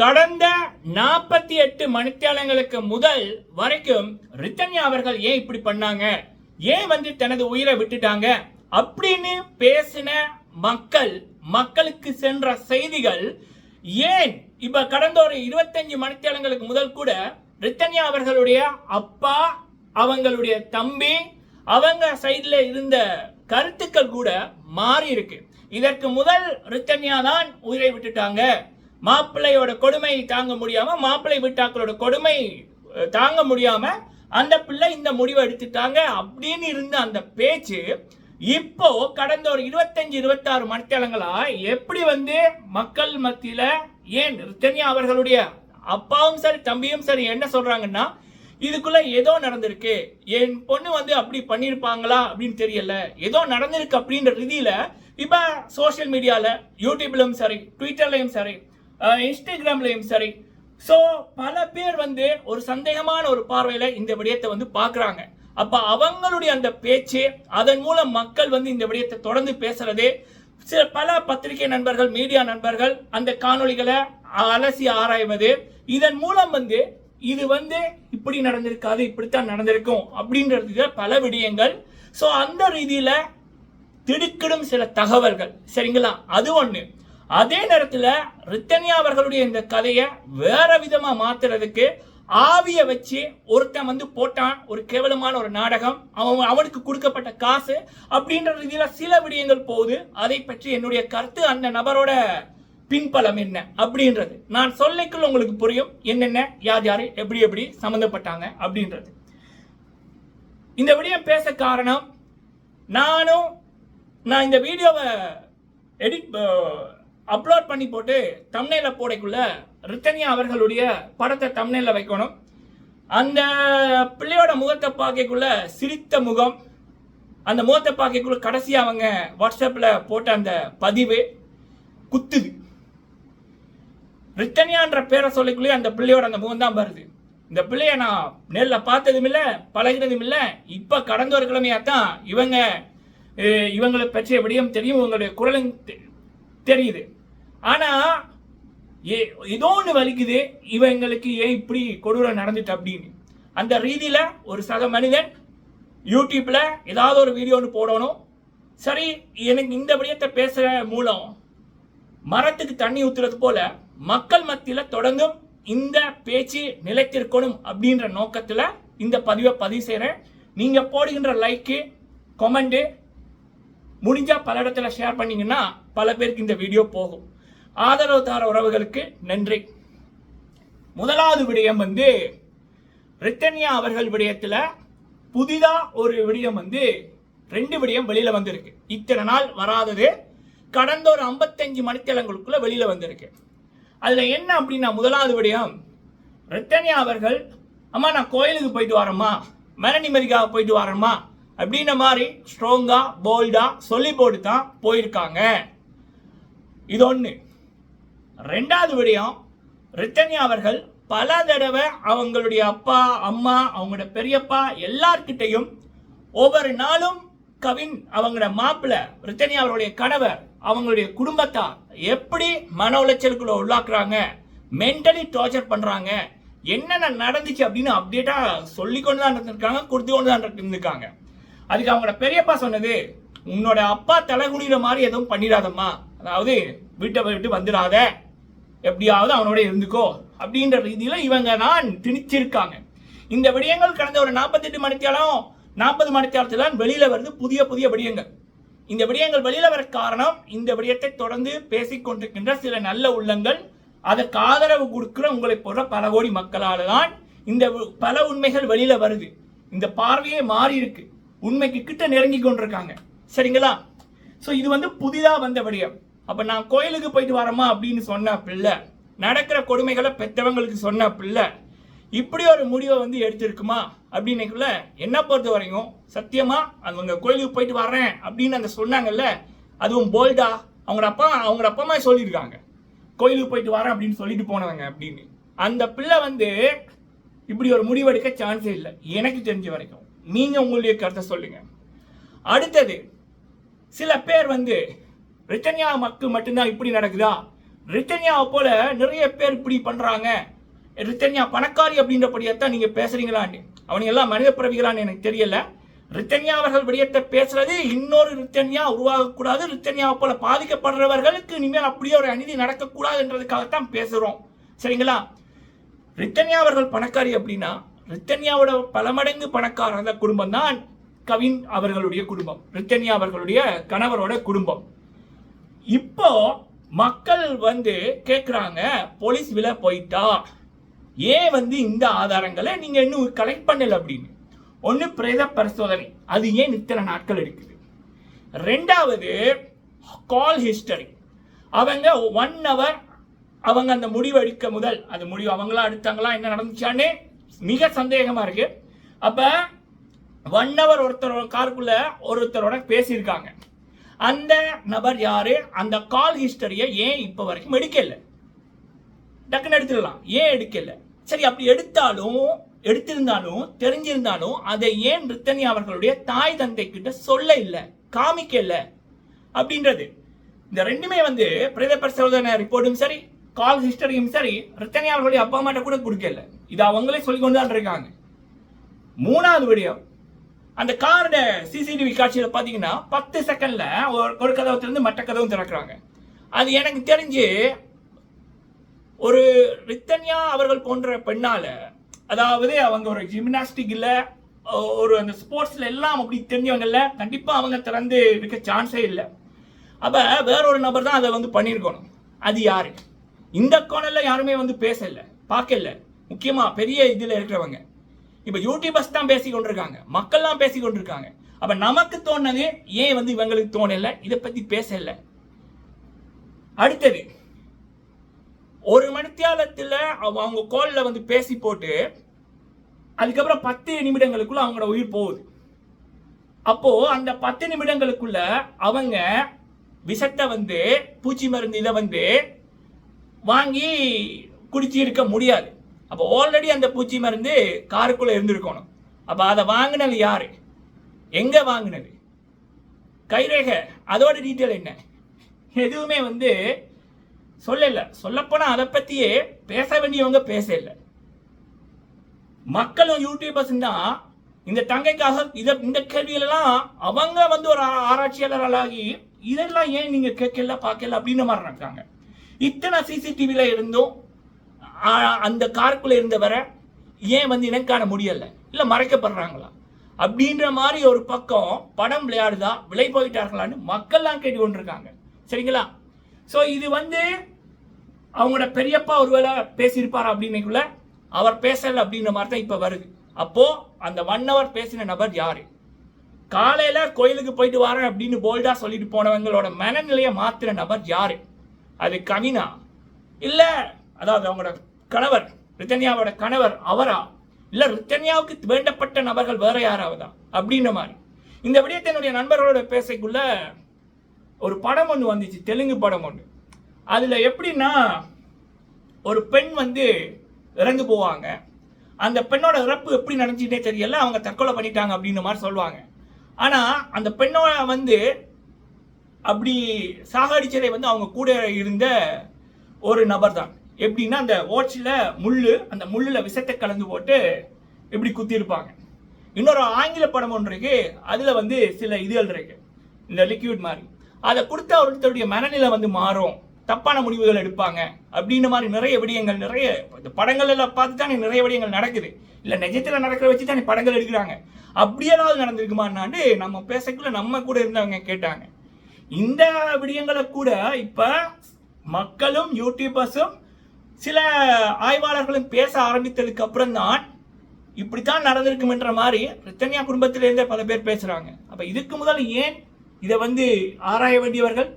கடந்த நாற்பத்தி எட்டு மணித்தியாலங்களுக்கு முதல் வரைக்கும் ரித்தன்யா அவர்கள் ஏன் இப்படி பண்ணாங்க? ஏன் வந்து தனது உயிரை விட்டுட்டாங்க? அப்படின்னு பேசின மக்கள் மக்களுக்கு சென்ற செய்திகள் ஏன் இப்ப கடந்த ஒரு இருபத்தஞ்சு மணித்தியாலங்களுக்கு முதல் கூட ரித்தன்யா அவர்களுடைய அப்பா அவங்களுடைய தம்பி அவங்க சைடில் இருந்த கருத்துக்கள் கூட மாறி இருக்கு. இதற்கு முதல் ரித்தன்யா தான் உயிரை விட்டுட்டாங்க. மாப்பிள்ளையோட கொடுமை தாங்க முடியாம மாப்பிள்ளை வீட்டாக்களோட கொடுமை தாங்க முடியாம அந்த பிள்ளை இந்த முடிவை எடுத்துட்டாங்க அப்படின்னு இருந்த அந்த பேச்சு இப்போ கடந்த ஒரு இருபத்தஞ்சு இருபத்தாறு மணித்தேலங்களா எப்படி வந்து மக்கள் மத்தியில ஏன் தனியா அவர்களுடைய அப்பாவும் சரி தம்பியும் சரி என்ன சொல்றாங்கன்னா இதுக்குள்ள ஏதோ நடந்திருக்கு என் பொண்ணு வந்து அப்படி பண்ணிருப்பாங்களா அப்படின்னு தெரியல ஏதோ நடந்திருக்கு அப்படின்ற ரீதியில இப்ப சோஷியல் மீடியால யூடியூப்லயும் சரி ட்விட்டர்லயும் சரி இன்ஸ்டாகிராம்லையும் சரி. ஸோ பல பேர் வந்து ஒரு சந்தேகமான ஒரு பார்வையில் இந்த விடயத்தை வந்து பார்க்குறாங்க. அப்போ அவங்களுடைய அந்த பேச்சு அதன் மூலம் மக்கள் வந்து இந்த விடயத்தை தொடர்ந்து பேசுறது. சில பல பத்திரிகை நண்பர்கள் மீடியா நண்பர்கள் அந்த காணொளிகளை அலசி ஆராய்வது. இதன் மூலம் வந்து இது வந்து இப்படி நடந்திருக்காது இப்படித்தான் நடந்திருக்கும் அப்படின்றது பல விடயங்கள். ஸோ அந்த ரீதியில் திடுக்கிடும் சில தகவல்கள். சரிங்களா? அது ஒன்று அதே நேரத்தில் ரித்தன்யா அவர்களுடைய இந்த கதையை வேற விதமாக மாத்துறதுக்கு ஆவியை வச்சு ஒருத்தன் வந்து போட்டான் ஒரு கேவலமான ஒரு நாடகம் அவன் அவனுக்கு கொடுக்கப்பட்ட காசு அப்படின்ற ரீதியில் சில விடயங்கள் போகுது. அதை பற்றி என்னுடைய கருத்து அந்த நபரோட பின்பலம் என்ன அப்படின்றது. நான் சொல்லிக்குள்ள உங்களுக்கு புரியும். என்னென்ன யார் யார் எப்படி எப்படி சம்மந்தப்பட்டாங்க அப்படின்றது. இந்த விடயம் பேச காரணம் நானும் நான் இந்த வீடியோவை எடிட் அப்லோட் பண்ணி போட்டு தமிழில் போடைக்குள்ள ரித்தனியா அவர்களுடைய படத்தை தமிழில் வைக்கணும். அந்த பிள்ளையோட முகத்தை பார்க்கக்குள்ள சிரித்த முகம் அந்த முகத்தை பார்க்கக்குள்ள கடைசி அவங்க வாட்ஸ்அப்பில் போட்ட அந்த பதிவு குத்துது. ரித்தனியான்ற பேரை சொல்லிக்குள்ளே அந்த பிள்ளையோட அந்த முகம் தான் வருது. இந்த பிள்ளைய நான் நேரில் பார்த்ததும் இல்லை பழகினதும் இல்லை இப்போ கடந்த ஒரு கிழமையா தான் இவங்க இவங்களை பற்றிய விடயம் தெரியும் இவங்களுடைய குரலும் தெ- தெரியுது. ஆனா ஏ ஏதோ ஒன்று வலிக்குது இவங்களுக்கு ஏன் இப்படி கொடூரம் நடந்துட்டு அப்படின்னு. அந்த ரீதியில ஒரு சக மனிதன் யூடியூப்ல ஏதாவது ஒரு வீடியோ ஒன்று போடணும். சரி எனக்கு இந்த விடயத்தை பேசுற மூலம் மரத்துக்கு தண்ணி ஊத்துறது போல மக்கள் மத்தியில தொடர்ந்தும் இந்த பேச்சு நிலைத்திருக்கணும் அப்படின்ற நோக்கத்தில் இந்த பதிவை பதிவு செய்கிறேன் நீங்கள் போடுகின்ற லைக்கு கமெண்ட் முடிஞ்சால் பல இடத்துல ஷேர் பண்ணிங்கன்னா பல பேருக்கு இந்த வீடியோ போகும். ஆதரவு தார உறவுகளுக்கு நன்றி. முதலாவது விடயம் வந்து ரித்தன்யா அவர்கள் விடயத்தில் புதிதாக ஒரு விடயம் வந்து ரெண்டு விடயம் வெளியில் வந்திருக்கு. இத்தனை நாள் வராதது கடந்த ஒரு 55 மணித்தேலங்களுக்குள்ள வெளியில் வந்திருக்கு. அதில் என்ன அப்படின்னா முதலாவது விடயம் ரித்தன்யா அவர்கள் அம்மா நான் கோயிலுக்கு போயிட்டு வரேம்மா. மன போயிட்டு வரேம்மா. அப்படின்ற மாதிரி ஸ்ட்ராங்காக போல்டாக சொல்லி போட்டு தான் போயிருக்காங்க. இது ஒன்று ரெண்டாவது விடயம் ரித்தன்யா அவர்கள் பல தடவை அவங்களுடைய அப்பா அம்மா அவங்களோட பெரியப்பா எல்லார்கிட்டையும் ஒவ்வொரு நாளும் கவின் அவங்களோட மாப்பிள்ள ரித்தன்யா அவருடைய கணவர் அவங்களுடைய குடும்பத்தார் எப்படி மன உளைச்சலுக்குள்ள உள்ளாக்குறாங்க மென்டலி டார்ச்சர் பண்ணுறாங்க என்னென்ன நடந்துச்சு அப்படின்னு அப்டேட்டாக சொல்லி கொண்டு தான் இருந்திருக்காங்க கொடுத்து கொண்டு தான் இருந்திருக்காங்க. அதுக்கு அவங்களோட பெரியப்பா சொன்னது உன்னோட அப்பா தலை குனிகிற மாதிரி எதுவும் பண்ணிடாதம்மா. அதாவது வீட்டை விட்டு வந்துடாத. எப்படியாவது அவனோட இருந்துக்கோ அப்படின்ற ரீதியில இவங்க தான் திணிச்சிருக்காங்க. இந்த விடயங்கள் கடந்த ஒரு நாற்பத்தெட்டு மணித்தியாலம் நாற்பது மணித்தியாலத்தில் தான் வெளியில வருது புதிய புதிய விடயங்கள். இந்த விடயங்கள் வெளியில வர காரணம் இந்த விடயத்தை தொடர்ந்து பேசிக் கொண்டிருக்கின்ற சில நல்ல உள்ளங்கள். அதற்கு ஆதரவு கொடுக்கிற உங்களை போன்ற பல கோடி மக்களால் தான் இந்த பல உண்மைகள் வெளியில வருது. இந்த பார்வையே மாறி இருக்கு. உண்மைக்கு கிட்ட நெருங்கி கொண்டிருக்காங்க. சரிங்களா? ஸோ இது வந்து புதிதாக வந்த விடயம். அப்போ நான் கோயிலுக்கு போயிட்டு வரேமா அப்படின்னு சொன்ன பிள்ளை நடக்கிற கொடுமைகளை பெற்றவங்களுக்கு சொன்ன பிள்ளை இப்படி ஒரு முடிவை வந்து எடுத்திருக்குமா அப்படின்னுக்குள்ள என்ன பொறுத்த வரைக்கும் சத்தியமா அவங்க கோயிலுக்கு போயிட்டு வர்றேன் அப்படின்னு அந்த சொன்னாங்கல்ல அதுவும் போல்டா அவங்க அப்பா அவங்க அப்பா அம்மா சொல்லியிருக்காங்க. கோயிலுக்கு போயிட்டு வரேன் அப்படின்னு சொல்லிட்டு போனவங்க அப்படின்னு. அந்த பிள்ளை வந்து இப்படி ஒரு முடிவெடுக்க சான்ஸே இல்லை. எனக்கு தெரிஞ்ச வரைக்கும். நீங்கள் உங்களுடைய கருத்தை சொல்லுங்க. அடுத்தது சில பேர் வந்து ரிட்டன்யா மக்கள் மட்டும்தான் இப்படி நடக்குதா? ரிட்டன்யாவை போல நிறைய பேர் இப்படி பண்றாங்க. ரிட்டன்யா பணக்காரி அப்படின்றபடியத்தான் நீங்க பேசுறீங்களான்னு. அவனுங்க எல்லாம் மனித பிறவிகளான்னு எனக்கு தெரியல. ரித்தன்யா அவர்கள் விடயத்தை பேசுறது இன்னொரு ரித்தன்யா உருவாகக்கூடாது. ரித்தன்யா போல பாதிக்கப்படுறவர்களுக்கு இனிமேல் அப்படியே ஒரு அநீதி நடக்கக்கூடாதுன்றதுக்காகத்தான் பேசுறோம். சரிங்களா? ரித்தன்யா அவர்கள் பணக்காரி அப்படின்னா ரித்தன்யாவோட பல மடங்கு பணக்கார அந்த குடும்பம் தான் கவின் அவர்களுடைய குடும்பம். ரித்தன்யா அவர்களுடைய கணவரோட குடும்பம். இப்போ மக்கள் வந்து கேட்குறாங்க போலீஸ் வில போயிட்டா? ஏன் வந்து இந்த ஆதாரங்களை நீங்கள் இன்னும் கலெக்ட் பண்ணல? அப்படின்னு. ஒன்று பிரேத பரிசோதனை. அது ஏன் இத்தனை நாட்கள் எடுக்குது ரெண்டாவது கால் ஹிஸ்டரி அவங்க ஒன் ஹவர் அவங்க அந்த முடிவு எடுக்க முதல் அந்த முடிவு அவங்களா எடுத்தாங்களா என்ன நடந்துச்சான்னு மிக சந்தேகமாக இருக்குது அப்போ ஒன் ஹவர் ஒருத்தரோட காருக்குள்ளே ஒருத்தரோட பேசியிருக்காங்க. அந்த நபர் யாரு? அந்த கால் ஹிஸ்டரியை ஏன் இப்போ வரைக்கும் எடுக்கல? டக்குன்னு எடுத்துடலாம். ஏன் எடுக்கல? சரி அப்படி எடுத்தாலும் எடுத்திருந்தாலும் தெரிஞ்சிருந்தாலும் அதை ஏன் ரித்தனி அவர்களுடைய தாய் தந்தை கிட்ட சொல்ல இல்லை காமிக்கல? அப்படின்றது. இந்த ரெண்டுமே வந்து பிரேத பரிசோதனை ரிப்போர்ட்டும் சரி கால் ஹிஸ்டரியும் சரி ரித்தனி அவர்களுடைய அப்பா அம்மாட்ட கூட கொடுக்கல. இது அவங்களே சொல்லி கொண்டு தான் இருக்காங்க. மூணாவது விடயம் அந்த காரோட சிசிடிவி காட்சியில் பார்த்தீங்கன்னா பத்து செகண்டில் ஒரு ஒரு கதவை திறந்து மற்ற கதவும் திறக்கிறாங்க. அது எனக்கு தெரிஞ்சு ஒரு ரித்தன்யா அவர்கள் போன்ற பெண்ணால் அதாவது அவங்க ஒரு ஜிம்னாஸ்டிக்ல ஒரு அந்த ஸ்போர்ட்ஸில் எல்லாம் அப்படி தெரிஞ்சவங்கல்ல கண்டிப்பாக அவங்க திறந்து இருக்க சான்ஸே இல்லை. அப்போ வேற ஒரு நபர் தான் அதை வந்து பண்ணியிருக்கணும். அது யாரு? இந்த கோணல்ல யாருமே வந்து பேசலை பார்க்கல. முக்கியமாக பெரிய இதில் இருக்கிறவங்க. இப்போ யூடியூபர்ஸ் தான் பேசி கொண்டிருக்காங்க. மக்கள்லாம் பேசி கொண்டிருக்காங்க. அப்ப நமக்கு தோணுனது ஏன் வந்து இவங்களுக்கு தோணல? இதை பத்தி பேசல. அடுத்தது ஒரு மணித்தியாலத்தில் அவங்க கோல்ல வந்து பேசி போட்டு அதுக்கப்புறம் பத்து நிமிடங்களுக்குள்ள அவங்களோட உயிர் போகுது. அப்போ அந்த பத்து நிமிடங்களுக்குள்ள அவங்க விஷத்தை வந்து பூச்சி மருந்து இதை வந்து வாங்கி குடிச்சு இருக்க முடியாது. அப்போ ஆல்ரெடி அந்த பூச்சி மருந்து காருக்குள்ளே இருந்திருக்கணும். அப்போ அதை வாங்கினது யார்? எங்கே வாங்கினது? கைரேகை. அதோட டீட்டெயில் என்ன? எதுவுமே வந்து சொல்லலை. சொல்லப்போனால் அதை பற்றியே பேச வேண்டியவங்க பேசல மக்களும் யூடியூபர்ஸ் தான் இந்த தங்கைக்காக இதை இந்த கேள்வியிலலாம் அவங்க வந்து ஒரு ஆராய்ச்சியாளர்களாகி இதெல்லாம் ஏன் நீங்கள் கேட்கல பார்க்கல அப்படின்ற மாதிரி இருக்காங்க இத்தனை சிசிடிவியில் இருந்தும் அந்த காருக்குள்ளே இருந்தவரை ஏன் வந்து இனம் காண இல்லை மறைக்கப்படுறாங்களா? அப்படின்ற மாதிரி ஒரு பக்கம் படம் விளையாடுதா விலை போயிட்டார்களான்னு மக்கள்லாம் கேட்டு கொண்டிருக்காங்க சரிங்களா? ஸோ இது வந்து அவங்களோட பெரியப்பா ஒருவேளை பேசியிருப்பார் அப்படின்னைக்குள்ள அவர் பேசலை அப்படின்ற மாதிரி தான் இப்போ வருது. அப்போது அந்த ஒன் ஹவர் பேசின நபர் யார்? காலையில் கோயிலுக்கு போயிட்டு வரேன் அப்படின்னு போல்டாக சொல்லிட்டு போனவங்களோட மனநிலையை மாத்திர நபர் யார்? அது கவினா. இல்லை அதாவது அவங்களோட கணவர் ரித்தன்யாவோட கணவர் அவரா? இல்லை ரித்தன்யாவுக்கு வேண்டப்பட்ட நபர்கள் வேற யாராவதா? அப்படின்ற மாதிரி. இந்த விடயத்தை என்னுடைய நண்பர்களோட பேசக்குள்ள ஒரு படம் ஒன்று வந்துச்சு தெலுங்கு படம் ஒன்று அதில் எப்படின்னா ஒரு பெண் வந்து இறந்து போவாங்க. அந்த பெண்ணோட இறப்பு எப்படி நடந்துச்சுட்டே தெரியல அவங்க தற்கொலை பண்ணிட்டாங்க அப்படின்ற மாதிரி சொல்லுவாங்க. ஆனால் அந்த பெண்ணோட வந்து அப்படி சாகடிச்சதை வந்து அவங்க கூட இருந்த ஒரு நபர் தான் எப்படின்னா அந்த ஓட்சில் முள்ளு அந்த முள்ளில் விஷத்தை கலந்து போட்டு இப்படி குத்திருப்பாங்க இன்னொரு ஆங்கில படம் ஒன்று இருக்கு. அதில் வந்து சில இதுகள் இருக்கு. இந்த லிக்விட் மாதிரி. அதை கொடுத்த ஒருத்தருடைய மனநிலை வந்து மாறும். தப்பான முடிவுகள் எடுப்பாங்க. அப்படின்ற மாதிரி நிறைய விடயங்கள் நிறைய இந்த படங்கள் எல்லாம் பார்த்து தானே நிறைய விடயங்கள் நடக்குது. இல்லை நிஜத்தில் நடக்கிற வச்சு தானே படங்கள் எடுக்கிறாங்க. அப்படியெல்லாம் ஏதாவது நடந்திருக்குமான்னாண்டு நம்ம பேசக்குள்ள நம்ம கூட இருந்தவங்க கேட்டாங்க. இந்த விடயங்களை கூட இப்போ மக்களும் யூடியூபர்ஸும் சில ஆய்வாளர்களும் பேச ஆரம்பித்ததுக்கு அப்புறம் தான் இப்படித்தான் நடந்திருக்கும் என்ற மாதிரி பிரச்சனையா குடும்பத்திலேருந்தே பல பேர் பேசுறாங்க. அப்ப இதுக்கு முதல் ஏன் இதை வந்து ஆராய வேண்டியவர்கள்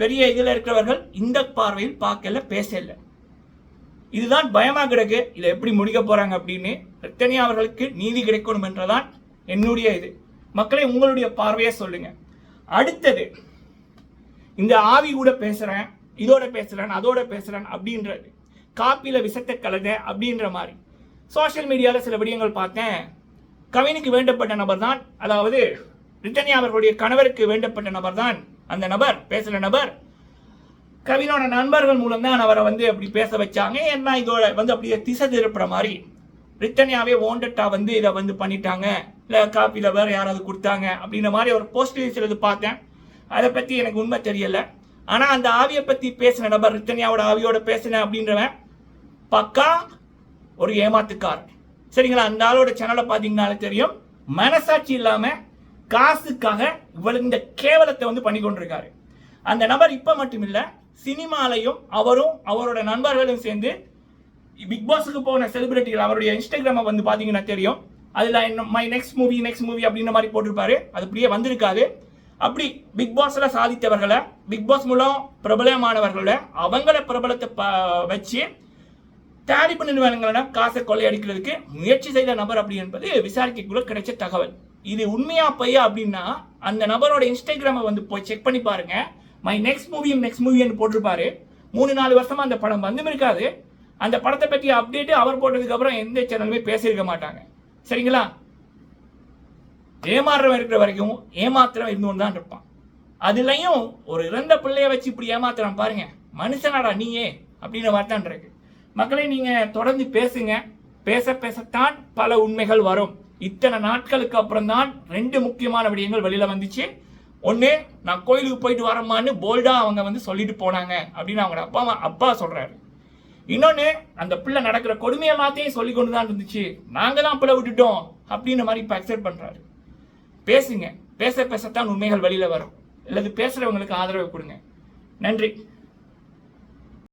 பெரிய இதில் இருக்கிறவர்கள் இந்த பார்வையில் பார்க்கல பேசல? இதுதான் பயமாக கிடக்கு. இதை எப்படி முடிக்க போகிறாங்க அப்படின்னு ரித்தன்யா அவர்களுக்கு நீதி கிடைக்கணும் என்றதான் என்னுடைய இது. மக்களை உங்களுடைய பார்வையை சொல்லுங்க. அடுத்தது இந்த ஆவி கூட பேசுகிறேன் இதோட பேசுகிறேன் அதோட பேசுகிறேன் அப்படின்றது. காப்பியில் விஷத்தை கலத அப்படின்ற மாதிரி. சோஷியல் மீடியாவில் சில விடயங்கள் பார்த்தேன். கவினுக்கு வேண்டப்பட்ட நபர் தான் அதாவது ரிட்டனி அவர்களுடைய கணவருக்கு வேண்டப்பட்ட நபர் தான் அந்த நபர் பேசுகிற நபர். கவினோட நண்பர்கள் மூலம் தான் அவரை வந்து அப்படி பேச வச்சாங்க. ஏன்னா இதோட வந்து அப்படியே திசை திருப்புற மாதிரி. ரிட்டனியாவே ஓண்டட்டா வந்து இதை வந்து பண்ணிட்டாங்க. இல்லை காப்பியில் வேறு யாராவது கொடுத்தாங்க அப்படின்ற மாதிரி ஒரு போஸ்ட் சிலது பார்த்தேன். அதை பற்றி எனக்கு உண்மை தெரியலை. ஆனால் அந்த ஆவியை பற்றி பேசின நபர் ரித்தனியாவோட ஆவியோட பேசினேன் அப்படின்றவன் பக்கா ஒரு ஏமாத்துக்கார் சரிங்களா? அந்த ஆளோட சேனலை பார்த்தீங்கனாலே தெரியும். மனசாட்சி இல்லாமல் காசுக்காக இவ்வளவு இந்த கேவலத்தை வந்து பண்ணி கொண்டிருக்காரு. அந்த நபர் இப்போ மட்டும் இல்லை சினிமாலையும் அவரும் அவரோட நண்பர்களும் சேர்ந்து பிக் பாஸுக்கு போன செலிபிரிட்டிகள் அவருடைய இன்ஸ்டாகிராமை வந்து பார்த்தீங்கன்னா தெரியும். அதில் my next movie next movie அப்படின்ற மாதிரி போட்டிருப்பாரு. அது அப்படியே வந்திருக்காது. அப்படி பிக் பாஸ்ல சாதித்தவர்களை பிக் பாஸ் மூலம் பிரபலமானவர்களோட அவங்கள பிரபலத்தை ப- வச்சு தயாரிப்பு நிறுவனங்களிடம் காசை கொள்ளையடிக்கிறதுக்கு முயற்சி செய்த நபர் அப்படி என்பது விசாரிக்கைக்குள்ள கிடைச்ச தகவல். இது உண்மையா பையா அப்படின்னா அந்த நபரோட இன்ஸ்டாகிராமை வந்து போய் செக் பண்ணி பாருங்க. மை நெக்ஸ்ட் மூவியும் நெக்ஸ்ட் மூவின்னு போட்டிருப்பாரு. மூணு நாலு வருஷமா அந்த படம் வந்தும் இருக்காது. அந்த படத்தை பற்றி அப்டேட்டு அவர் போட்டதுக்கு அப்புறம் எந்த சேனலுமே பேசியிருக்க மாட்டாங்க. சரிங்களா? ஏமாறுறவன் இருக்கிற வரைக்கும் ஏமாத்திரம் இருந்து தான் இருப்பான். அதுலயும் ஒரு இறந்த பிள்ளைய வச்சு இப்படி ஏமாத்துறான் பாருங்க. மனுஷனாடா நீயே அப்படின்னு வார்த்தான் இருக்கு. மக்களை நீங்க தொடர்ந்து பேசுங்க. பேச பேசத்தான் பல உண்மைகள் வரும். இத்தனை நாட்களுக்கு அப்புறம் தான் ரெண்டு முக்கியமான விடயங்கள் வெளியில வந்துச்சு. ஒன்று நான் கோயிலுக்கு போயிட்டு வரமான்னு போல்டாக அவங்க வந்து சொல்லிட்டு போனாங்க அப்படின்னு அவங்களோட அப்பா அம்மா- அப்பா சொல்கிறாரு இன்னொன்று அந்த பிள்ளை நடக்கிற கொடுமை எல்லாத்தையும் சொல்லி கொண்டு தான் இருந்துச்சு. நாங்கள் தான் பிள்ளை விட்டுட்டோம் அப்படின்னு மாதிரி இப்போ அக்செப்ட் பண்ணுறாரு பேசுங்க. பேச பேசத்தான் உண்மைகள் வெளியில் வரும். அல்லது பேசுகிறவங்களுக்கு ஆதரவு கொடுங்க. நன்றி.